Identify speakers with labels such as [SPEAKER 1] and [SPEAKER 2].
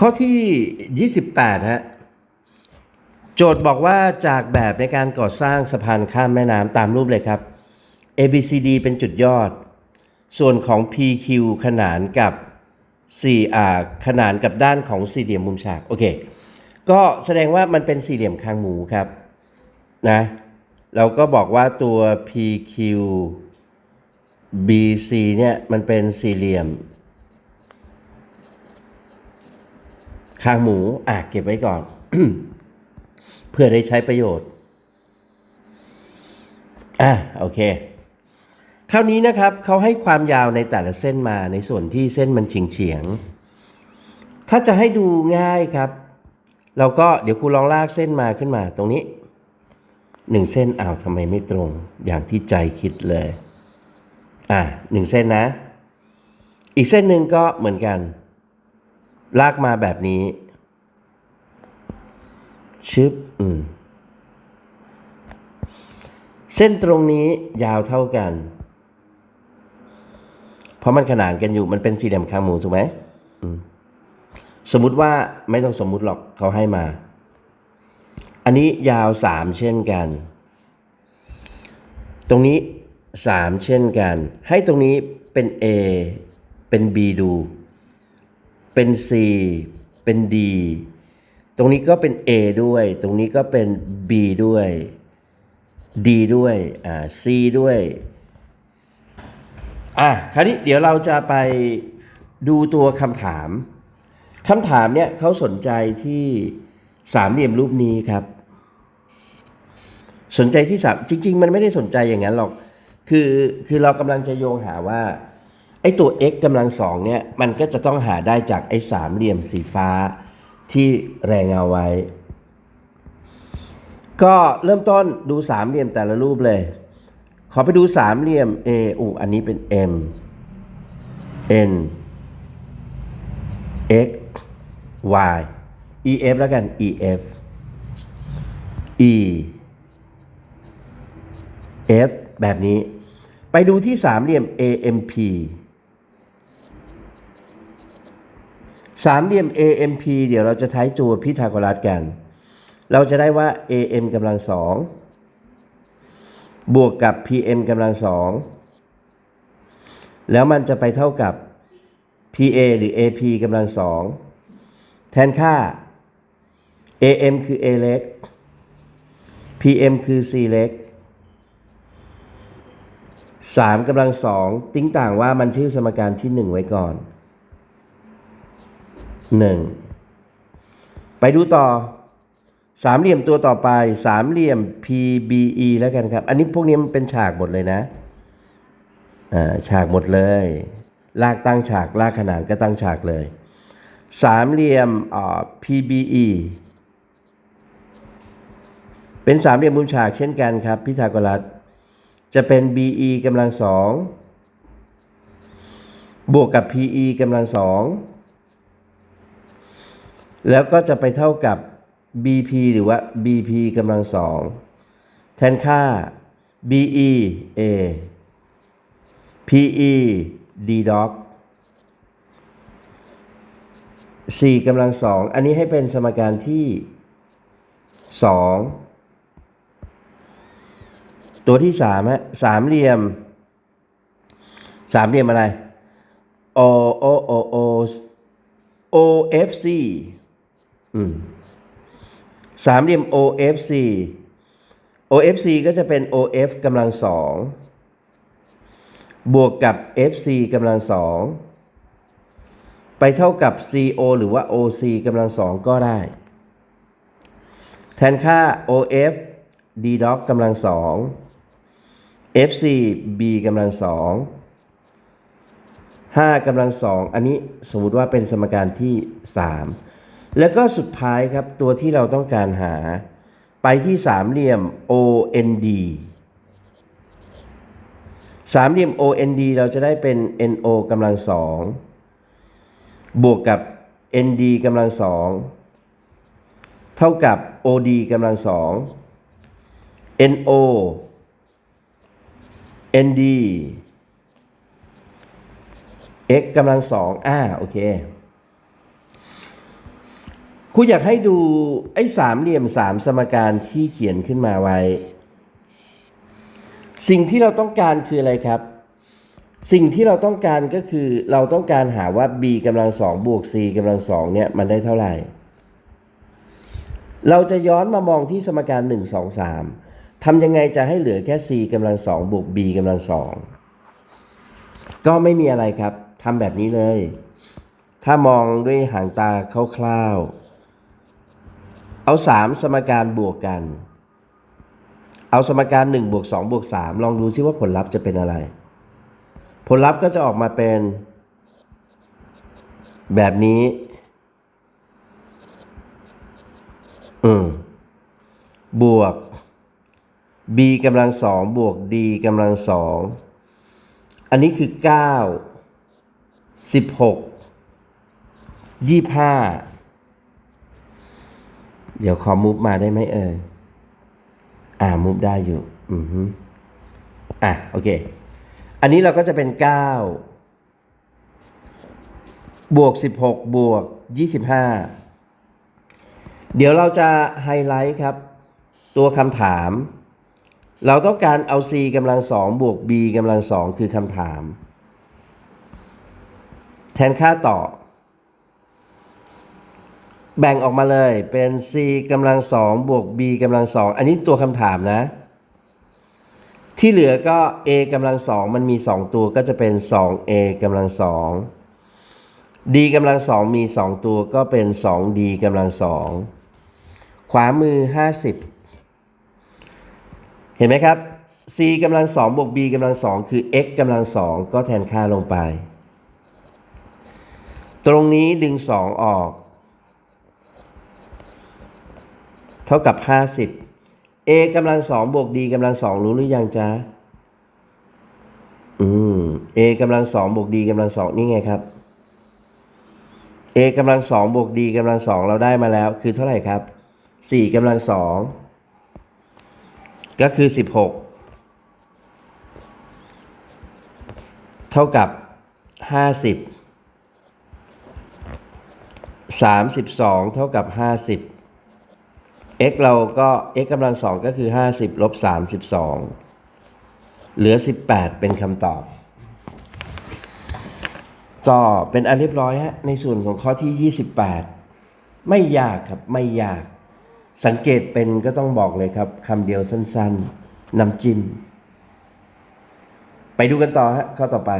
[SPEAKER 1] ข้อที่ 28 ฮะ โจทย์บอกว่าจากแบบในการก่อสร้างสะพานข้ามแม่น้ำตามรูปเลยครับ ABCD เป็นจุดยอด ส่วนของ PQ ขนานกับ4อ่าขนานกับด้านของสี่เหลี่ยมมุมฉาก โอเค ก็แสดงว่ามันเป็นสี่เหลี่ยมคางหมูครับนะเราก็บอกว่าตัว PQ BC เนี่ยมันเป็นสี่เหลี่ยม คางหมูอะเก็บไว้ก่อน เพื่อได้ใช้ประโยชน์ อะโอเค คราวนี้นะครับเขาให้ความยาวในแต่ละเส้นมาในส่วนที่เส้นมันเฉียงเฉียง ถ้าจะให้ดูง่ายครับ เราก็เดี๋ยวครูลองลากเส้นมาขึ้นมาตรงนี้หนึ่งเส้นอ้าวทำไมไม่ตรง อย่างที่ใจคิดเลย อะหนึ่งเส้นนะ อีกเส้นหนึ่งก็เหมือนกัน ลากมาแบบนี้ ชึบอืมเส้นตรงนี้ยาวเท่ากัน เพราะมันขนานกันอยู่มันเป็นสี่เหลี่ยมคางหมูถูกไหมอืมสมมุติว่าไม่ต้องสมมุติหรอกเขาให้มา อันนี้ยาวสามเช่นกัน ตรงนี้สามเช่นกัน ให้ตรงนี้เป็น A เป็น B ดู เป็น C เป็น D ตรงนี้ก็เป็น A ด้วย ตรงนี้ก็เป็น B ด้วย D ด้วย อ่า C ด้วย อะ คราวนี้เดี๋ยวเราจะไปดูตัวคำถาม คำถามเนี่ยเขาสนใจที่สามเหลี่ยมรูปนี้ครับ สนใจที่สามจริง ๆ มันไม่ได้สนใจอย่างนั้นหรอก คือ คือเรากำลังจะโยงหาว่า ไอตัว x กำลังสองเนี่ยมันก็จะต้องหาได้จากไอสามเหลี่ยมสีฟ้าที่แรงเอาไว้ ก็เริ่มต้นดูสามเหลี่ยมแต่ละรูปเลย ขอไปดูสามเหลี่ยม A อูอันนี้เป็น M N X Y E F แล้วกัน E F E F แบบนี้ ไปดูที่สามเหลี่ยม AMP สามเหลี่ยม AMP เดี๋ยวเราจะใช้ตัวพิทาโกรัสกัน เราจะได้ว่า AM กำลังสองบวกกับ PM กำลังสองแล้วมันจะไปเท่ากับ PA หรือ AP กำลังสองแทนค่า AM คือ A เล็ก PM คือ C เล็ก3กำลังสองติ้งต่างว่ามันชื่อสมการที่ 1 ไว้ก่อน 1 ไปดูต่อสามเหลี่ยมตัวต่อไปสามเหลี่ยม PBE แล้วกันครับ อันนี้พวกนี้มันเป็นฉากหมดเลยนะฉากหมดเลย ลากตั้งฉากลากขนานก็ตั้งฉากเลย สามเหลี่ยม PBE เป็นสามเหลี่ยมมุมฉากเช่นกันครับพิทาโกรัสจะเป็น BE กำลังสองบวกกับ PE กำลังสอง แล้วก็จะไปเท่ากับ BP หรือว่า BP กำลังสองแทนค่า BE A PE D dog 4กำลังสองอันนี้ให้เป็นสมการที่2ตัวที่3ฮะสามเหลี่ยม สามเหลี่ยมอะไร O O O O OFC สามเหลี่ยม OFC OFC ก็จะเป็น OF กำลังสองบวกกับ FC กำลังสองไปเท่ากับ CO หรือว่า OC กำลังสองก็ได้ แทนค่า OF D dog กำลังสอง FC B กำลังสอง5กำลังสองอันนี้สมมติว่าเป็นสมการที่ 3 แล้วก็สุดท้ายครับตัวที่เราต้องการหา ไปที่สามเหลี่ยม OND สามเหลี่ยม OND เราจะได้เป็น NO กำลังสองบวกกับ ND กำลังสองเท่ากับ OD กำลังสอง NO ND x กำลังสองอ่าโอเค ครูอยากให้ดูไอ้สามเหลี่ยมสามสมการที่เขียนขึ้นมาไว้ สิ่งที่เราต้องการคืออะไรครับ สิ่งที่เราต้องการก็คือเราต้องการหาว่า b กำลังสองบวก c กำลังสองเนี่ยมันได้เท่าไหร่ เราจะย้อนมามองที่สมการ 1 2 3ทำยังไงจะให้เหลือแค่ c กำลังสองบวก b กำลังสองก็ไม่มีอะไรครับทำแบบนี้เลย ถ้ามองด้วยหางตาคร่าวๆ เอา 3 สมการบวกกัน เอาสมการ1บวก2บวก3ลองดูซิว่าผลลัพธ์จะเป็นอะไร ผลลัพธ์ก็จะออกมาเป็น แบบนี้ อืม บวก b กำลังสองบวก d กำลังสองอันนี้คือ 9 16 25 เดี๋ยวขอมุฟมาได้ไหมเอ่ย อ่ามุฟได้อยู่ อือฮึอะ โอเค อันนี้เราก็จะเป็น 9 บวก 16 บวก 25 เดี๋ยวเราจะไฮไลท์ครับ ตัวคำถาม เราต้องการเอา c กำลังสองบวก b กำลังสองคือคำถาม แทนค่าต่อ แบ่งออกมาเลยเป็น c กำลังสองบวก b กำลังสองอันนี้ตัวคำถามนะ ที่เหลือก็ a กำลังสองมันมี 2 ตัวก็จะเป็น 2a กำลังสอง d กำลังสองมี 2 ตัวก็เป็น 2d กำลังสองขวามือ 50 เห็นไหมครับ c กำลังสองบวก b กำลังสองคือ x กำลังสองก็แทนค่าลงไป ตรงนี้ดึง 2 ออก เท่ากับ 50 a กำลังสองบวก d กำลังสองรู้หรือยังจ๊ะ อืม a กำลังสองบวก d กำลังสองนี่ไงครับ a กำลังสองบวก d กำลังสองเราได้มาแล้ว คือเท่าไหร่ครับ 4กำลังสองก็คือ 16 เท่ากับ 50 32 เท่ากับ 50 x เราก็ x กำลังสองก็คือ 50ลบ32 เหลือ 18 เป็นคำตอบ ก็เป็นอันเรียบร้อยฮะ ในส่วนของข้อที่ 28 ไม่ยากครับ ไม่ยาก สังเกตเป็นก็ต้องบอกเลยครับคำเดียวสั้นๆ น้ำจิ้ม ไปดูกันต่อฮะ ข้อต่อไป